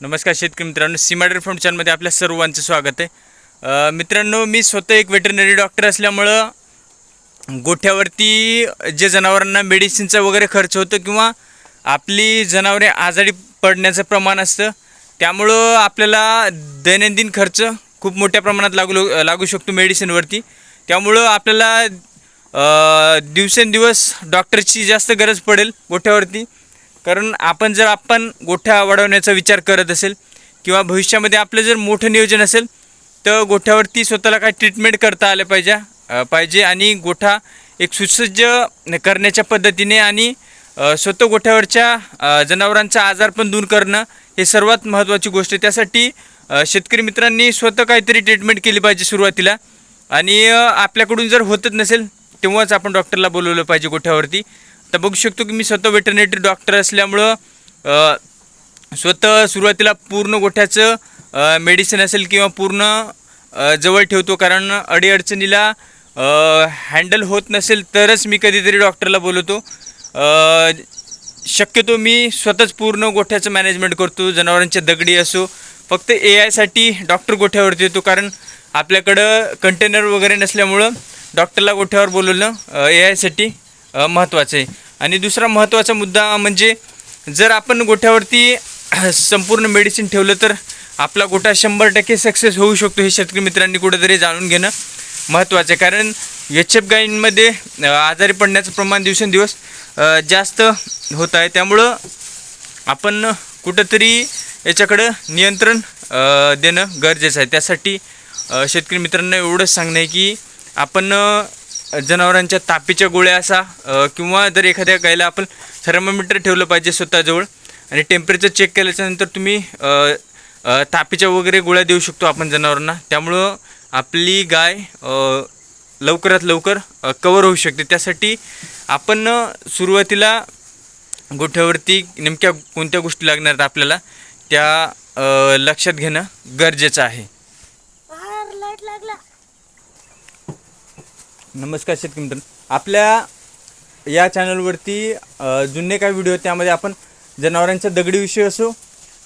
नमस्कार शेतकरी मित्रांनो सीमाडर फ्रंट चॅनलमध्ये आपल्या सर्वांचं स्वागत आहे. मित्रांनो मी स्वतः एक वेटरनरी डॉक्टर असल्यामुळं गोठ्यावरती जे जनावरांना मेडिसिनचा वगैरे खर्च होतो किंवा आपली जनावरे आजारी पडण्याचं प्रमाण असतं त्यामुळं आपल्याला दैनंदिन खर्च खूप मोठ्या प्रमाणात लागू लागू शकतो मेडिसिनवरती त्यामुळं आपल्याला दिवसेंदिवस डॉक्टरची जास्त गरज पडेल गोठ्यावरती. कारण आपण जर आपण गोठ्या वाढवण्याचा विचार करत असेल किंवा भविष्यामध्ये आपलं जर मोठं नियोजन असेल तर गोठ्यावरती स्वतःला काय ट्रीटमेंट करता आलं पाहिजे पाहिजे आणि गोठा एक सुसज्ज करण्याच्या पद्धतीने आणि स्वतः गोठ्यावरच्या जनावरांचा आजार पण दूर करणं हे सर्वात महत्त्वाची गोष्ट आहे. त्यासाठी शेतकरी मित्रांनी स्वतः काहीतरी ट्रीटमेंट केली पाहिजे सुरुवातीला आणि आपल्याकडून जर होतच नसेल तेव्हाच आपण डॉक्टरला बोलवलं पाहिजे गोठ्यावरती. तर बघू शकतो की मी स्वतः वेटरनेटरी डॉक्टर असल्यामुळं स्वतः सुरुवातीला पूर्ण गोठ्याचं मेडिसिन असेल किंवा पूर्ण जवळ ठेवतो. कारण अडीअडचणीला हँडल होत नसेल तरच मी कधीतरी डॉक्टरला बोलवतो. शक्यतो मी स्वतःच पूर्ण गोठ्याचं मॅनेजमेंट करतो. जनावरांच्या दगडी असो फक्त ए आयसाठी डॉक्टर गोठ्यावरती येतो. कारण आपल्याकडं कंटेनर वगैरे नसल्यामुळं डॉक्टरला गोठ्यावर बोलवलं ए आयसाठी महत्त्वाचं आहे आणि दुसरा महत्त्वाचा मुद्दा म्हणजे जर आपण गोठ्यावरती संपूर्ण मेडिसिन ठेवलं तर आपला गोठा शंभर टक्के सक्सेस होऊ शकतो हे शेतकरी मित्रांनी कुठेतरी जाणून घेणं महत्त्वाचं आहे. कारण एच एफ गायींमध्ये आजारी पडण्याचं प्रमाण दिवसेंदिवस जास्त होत आहे. त्यामुळं आपण कुठंतरी याच्याकडं नियंत्रण देणं गरजेचं आहे. त्यासाठी शेतकरी मित्रांना एवढंच सांगणं आहे की आपण जनावरांच्या तापीच्या गोळ्या असा किंवा जर एखाद्या गायला आपण थर्मामीटर ठेवलं पाहिजे स्वतःजवळ आणि टेम्परेचर चेक केल्याच्यानंतर तुम्ही तापीच्या वगैरे गोळ्या देऊ शकतो आपण जनावरांना. त्यामुळं आपली गाय लवकरात लवकर कवर होऊ शकते. त्यासाठी आपण सुरुवातीला गोठ्यावरती नेमक्या कोणत्या गोष्टी लागणार आहेत आपल्याला त्या लक्षात घेणं गरजेचं आहे. नमस्कार शेतकरी मित्रांनो. आपल्या या चॅनलवरती जुने काही व्हिडिओ त्यामध्ये आपण जनावरांच्या दगडीविषयी असो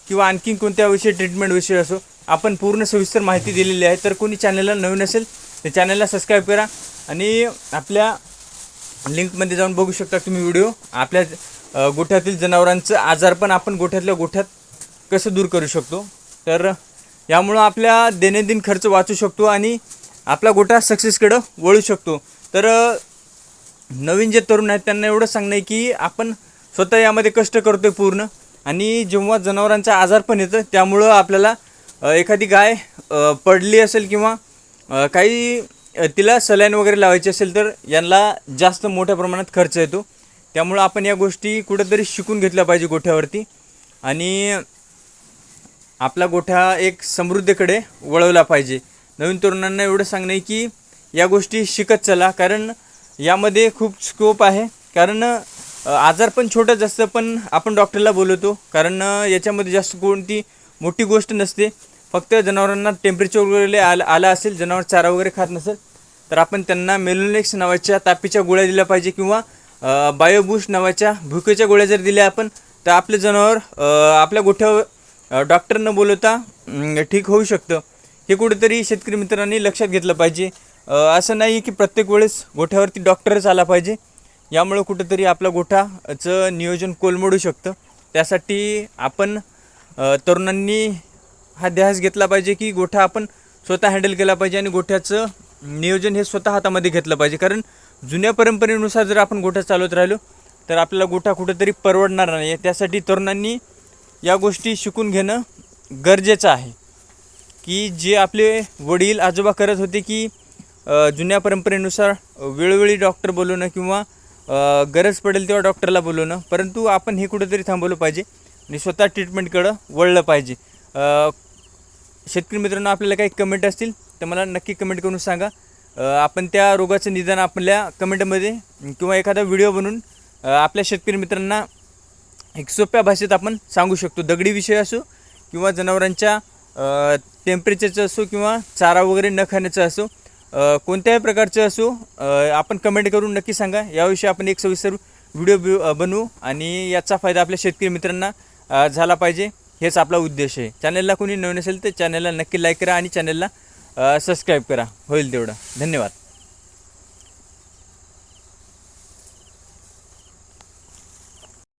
किंवा आणखीन कोणत्या विषयी ट्रीटमेंटविषयी असो आपण पूर्ण सविस्तर माहिती दिलेली आहे. तर कोणी चॅनलला नवीन असेल तर चॅनलला सबस्क्राईब करा आणि आपल्या लिंकमध्ये जाऊन बघू शकता तुम्ही व्हिडिओ. आपल्या गोठ्यातील जनावरांचं आजार पण आपण गोठ्यातल्या गोठ्यात कसं दूर करू शकतो. तर यामुळं आपल्या दैनंदिन खर्च वाचू शकतो आणि आपला गोठा सक्सेसकडं वळू शकतो. तर नवीन जे तरुण आहेत त्यांना एवढं सांगणं आहे की आपण स्वतः यामध्ये कष्ट करतो आहे पूर्ण आणि जेव्हा जनावरांचा आजार पण येतं त्यामुळं आपल्याला एखादी गाय पडली असेल किंवा काही तिला सलाईन वगैरे लावायची असेल तर यांना जास्त मोठ्या प्रमाणात खर्च येतो. त्यामुळं आपण या गोष्टी कुठंतरी शिकून घेतल्या पाहिजे गोठ्यावरती आणि आपला गोठा एक समृद्धीकडे वळवला पाहिजे. नवीन तरुणांना एवढं सांगणं आहे की या गोष्टी शिकत चला. कारण यामध्ये खूप स्कोप आहे. कारण आजार पण छोटंच असतं पण आपण डॉक्टरला बोलवतो. कारण याच्यामध्ये जास्त कोणती मोठी गोष्ट नसते. फक्त जनावरांना टेम्परेचर वगैरे आलं आलं असेल जनावर चारा वगैरे खात नसेल तर आपण त्यांना मेलोनेक्स नावाच्या तापीच्या गोळ्या दिल्या पाहिजे किंवा अ, बायोबूस्ट नावाच्या भुकेच्या गोळ्या जर दिल्या आपण तर आपले जनावर आपल्या गोठ्यावर डॉक्टरनं बोलवता ठीक होऊ शकतं. हे कुठेतरी शेतकरी मित्रांनी लक्षात घेतलं पाहिजे. असं नाही की प्रत्येक वेळेस गोठ्यावरती डॉक्टरच आला पाहिजे. यामुळं कुठंतरी आपला गोठाचं नियोजन कोलमडू शकतं. त्यासाठी आपण तरुणांनी हा ध्यास घेतला पाहिजे की गोठा आपण स्वतः हँडल केला पाहिजे आणि गोठ्याचं नियोजन हे स्वतः हातामध्ये घेतलं पाहिजे. कारण जुन्या परंपरेनुसार जर आपण गोठा चालवत राहिलो तर आपल्याला गोठा कुठंतरी परवडणार नाही. आहे त्यासाठी तरुणांनी या गोष्टी शिकून घेणं गरजेचं आहे. की जे आपले वडील आजोबा करत होते की जुन्या परंपरेनुसार वेळोवेळी डॉक्टर बोलवणं किंवा गरज पडेल तेव्हा डॉक्टरला बोलवणं. परंतु आपण हे कुठेतरी थांबवलं पाहिजे आणि स्वतः ट्रीटमेंटकडं वळलं पाहिजे. शेतकरी मित्रांनो आपल्याला काही कमेंट असतील तर मला नक्की कमेंट करून सांगा. आपण त्या रोगाचं निदान आपल्या कमेंटमध्ये किंवा एखादा व्हिडिओ बनवून आपल्या शेतकरी मित्रांना एक सोप्या भाषेत आपण सांगू शकतो. दगडी विषय असो किंवा जनावरांच्या टेम्परेचरचं असो किंवा चारा वगैरे न खाण्याचं असो कोणत्याही प्रकारचं असो आपण कमेंट करून नक्की सांगा. याविषयी आपण एक सविस्तर व्हिडिओ बनवू आणि याचा फायदा आपल्या शेतकरी मित्रांना झाला पाहिजे. हेच आपला उद्देश आहे. चॅनलला कोणी नवीन असेल तर चॅनलला नक्की लाईक करा आणि चॅनलला सबस्क्राईब करा. होईल तेवढं. धन्यवाद.